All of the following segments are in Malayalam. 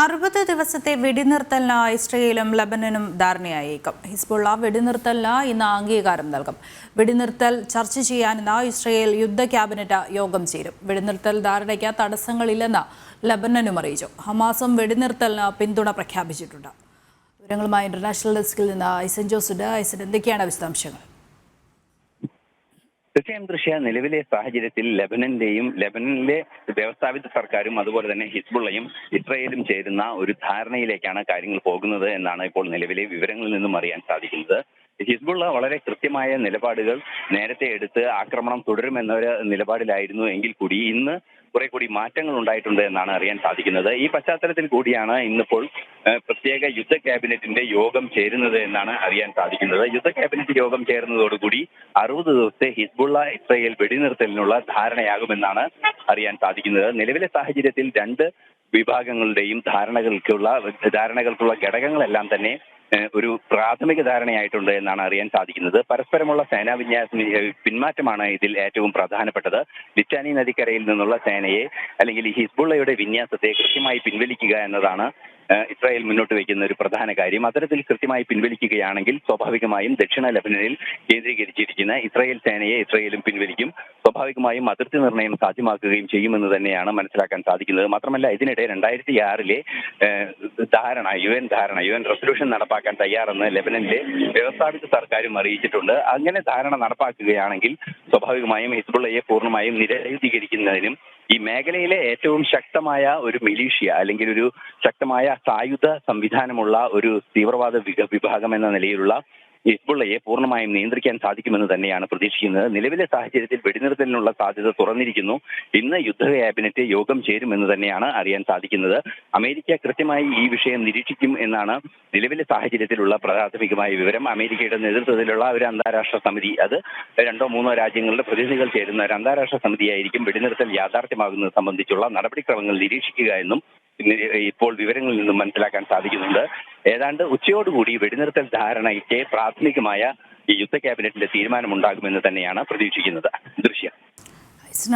അറുപത് ദിവസത്തെ വെടിനിർത്തലിന് ഇസ്രയേലും ലബനനും ധാരണയായേക്കും. ഹിസ്ബുള്ള വെടിനിർത്തലിന് ഇന്ന് അംഗീകാരം നൽകും. വെടിനിർത്തൽ ചർച്ച ചെയ്യാൻ ഇന്ന് ഇസ്രയേൽ യുദ്ധ ക്യാബിനറ്റ് യോഗം ചേരും. വെടിനിർത്തൽ ധാരണയ്ക്ക് തടസ്സങ്ങളില്ലെന്ന് ലബനനും അറിയിച്ചു. ഹമാസും വെടിനിർത്തലിന് പിന്തുണ പ്രഖ്യാപിച്ചിട്ടുണ്ട്. വിവരങ്ങളുമായി ഇന്റർനാഷണൽ ഡെസ്കിൽ നിന്ന് ഐസൻ ജോസിന്റെ ഐസൻ എന്തൊക്കെയാണ് വിശദാംശങ്ങൾ? തീർച്ചയായും ദൃശ്യ നിലവിലെ സാഹചര്യത്തിൽ ലെബനന്റെയും ലെബനനിലെ വ്യവസ്ഥാപിത സർക്കാരും അതുപോലെ തന്നെ ഹിസ്ബുള്ളയും ഇസ്രയേലും ചേരുന്ന ഒരു ധാരണയിലേക്കാണ് കാര്യങ്ങൾ പോകുന്നത് എന്നാണ് ഇപ്പോൾ നിലവിലെ വിവരങ്ങളിൽ നിന്നും അറിയാൻ സാധിക്കുന്നത്. ഹിസ്ബുള്ള വളരെ കൃത്യമായ നിലപാടുകൾ നേരത്തെ എടുത്ത് ആക്രമണം തുടരുമെന്നൊരു നിലപാടിലായിരുന്നു എങ്കിൽ കൂടി ഇന്ന് കുറെ കൂടി മാറ്റങ്ങൾ ഉണ്ടായിട്ടുണ്ട് എന്നാണ് അറിയാൻ സാധിക്കുന്നത്. ഈ പശ്ചാത്തലത്തിൽ കൂടിയാണ് ഇന്നിപ്പോൾ പ്രത്യേക യുദ്ധ ക്യാബിനറ്റിന്റെ യോഗം ചേരുന്നത് എന്നാണ് അറിയാൻ സാധിക്കുന്നത്. യുദ്ധ ക്യാബിനറ്റ് യോഗം ചേരുന്നതോടുകൂടി അറുപത് ദിവസത്തെ ഹിസ്ബുള്ള ഇസ്രയേൽ വെടിനിർത്തലിനുള്ള ധാരണയാകുമെന്നാണ് അറിയാൻ സാധിക്കുന്നത്. നിലവിലെ സാഹചര്യത്തിൽ രണ്ട് വിഭാഗങ്ങളുടെയും ധാരണകൾക്കുള്ള ധാരണകൾക്കുള്ള ഘടകങ്ങളെല്ലാം തന്നെ ഒരു പ്രാഥമിക ധാരണയായിട്ടുണ്ട് എന്നാണ് അറിയാൻ സാധിക്കുന്നത്. പരസ്പരമുള്ള സേനാ വിന്യാസ പിന്മാറ്റമാണ് ഇതിൽ ഏറ്റവും പ്രധാനപ്പെട്ടത്. ലിറ്റാനി നദിക്കരയിൽ നിന്നുള്ള സേനയെ അല്ലെങ്കിൽ ഹിസ്ബുള്ളയുടെ വിന്യാസത്തെ കൃത്യമായി പിൻവലിക്കുക എന്നതാണ് ഇസ്രായേൽ മുന്നോട്ട് വയ്ക്കുന്ന ഒരു പ്രധാന കാര്യം. അത്തരത്തിൽ കൃത്യമായി പിൻവലിക്കുകയാണെങ്കിൽ സ്വാഭാവികമായും ദക്ഷിണ ലബനനിൽ കേന്ദ്രീകരിച്ചിരിക്കുന്ന ഇസ്രായേൽ സേനയെ ഇസ്രായേലും പിൻവലിക്കും. സ്വാഭാവികമായും അതിർത്തി നിർണയം സാധ്യമാക്കുകയും ചെയ്യുമെന്ന് തന്നെയാണ് മനസ്സിലാക്കാൻ സാധിക്കുന്നത്. മാത്രമല്ല ഇതിനിടെ രണ്ടായിരത്തി ആറിലെ ധാരണ യു എൻ ധാരണ യു എൻ റെസൊല്യൂഷൻ നടപ്പാക്കാൻ തയ്യാറെന്ന് ലെബനനിലെ വ്യവസ്ഥാപിത സർക്കാരും അറിയിച്ചിട്ടുണ്ട്. അങ്ങനെ ധാരണ നടപ്പാക്കുകയാണെങ്കിൽ സ്വാഭാവികമായും ഹിസ്ബുള്ളയെ പൂർണമായും നിരയുധീകരിക്കുന്നതിനും ഈ മേഖലയിലെ ഏറ്റവും ശക്തമായ ഒരു മിലീഷ്യ അല്ലെങ്കിൽ ഒരു ശക്തമായ സായുധ സംവിധാനമുള്ള ഒരു തീവ്രവാദ വിഭാഗം എന്ന നിലയിലുള്ള ഹിസ്ബുള്ളയെ പൂർണമായും നിയന്ത്രിക്കാൻ സാധിക്കുമെന്ന് തന്നെയാണ് പ്രതീക്ഷിക്കുന്നത്. നിലവിലെ സാഹചര്യത്തിൽ വെടിനിർത്തലിനുള്ള സാധ്യത തുറന്നിരിക്കുന്നു. ഇന്ന് യുദ്ധ ക്യാബിനറ്റ് യോഗം ചേരുമെന്ന് തന്നെയാണ് അറിയാൻ സാധിക്കുന്നത്. അമേരിക്ക കൃത്യമായി ഈ വിഷയം നിരീക്ഷിക്കും എന്നാണ് നിലവിലെ സാഹചര്യത്തിലുള്ള പ്രാഥമികമായ വിവരം. അമേരിക്കയുടെ നേതൃത്വത്തിലുള്ള ഒരു അന്താരാഷ്ട്ര സമിതി അത് രണ്ടോ മൂന്നോ രാജ്യങ്ങളുടെ പ്രതിനിധികൾ ചേരുന്ന ഒരു അന്താരാഷ്ട്ര സമിതിയായിരിക്കും വെടിനിർത്തൽ യാഥാർത്ഥ്യമാകുന്നത് സംബന്ധിച്ചുള്ള നടപടിക്രമങ്ങൾ നിരീക്ഷിക്കുക എന്നും ഇപ്പോൾ വിവരങ്ങളിൽ നിന്നും മനസ്സിലാക്കാൻ സാധിക്കുന്നുണ്ട്. ഏതാണ്ട് ഉച്ചയോടുകൂടി വെടിനിർത്തൽ ധാരണയ്ക്ക് പ്രാഥമികമായ ഈ യുദ്ധ ക്യാബിനറ്റിന്റെ തീരുമാനമുണ്ടാകുമെന്ന് തന്നെയാണ് പ്രതീക്ഷിക്കുന്നത്. ദൃശ്യം.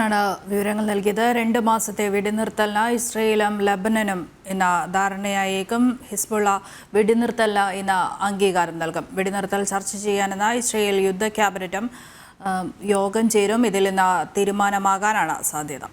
ാണ് വിവരങ്ങൾ നൽകിയത്. രണ്ട് മാസത്തെ വെടിനിർത്തലിന് ഇസ്രയേലും ലബനനും ഇന്ന് ധാരണയായേക്കും. ഹിസ്ബുള്ള വെടിനിർത്തലിന് ഇന്ന് അംഗീകാരം നൽകും. വെടിനിർത്തൽ ചർച്ച ചെയ്യാനെന്ന ഇസ്രയേൽ യുദ്ധ ക്യാബിനറ്റും യോഗം ചേരും. ഇതിൽ ഇന്ന് തീരുമാനമാകാനാണ് സാധ്യത.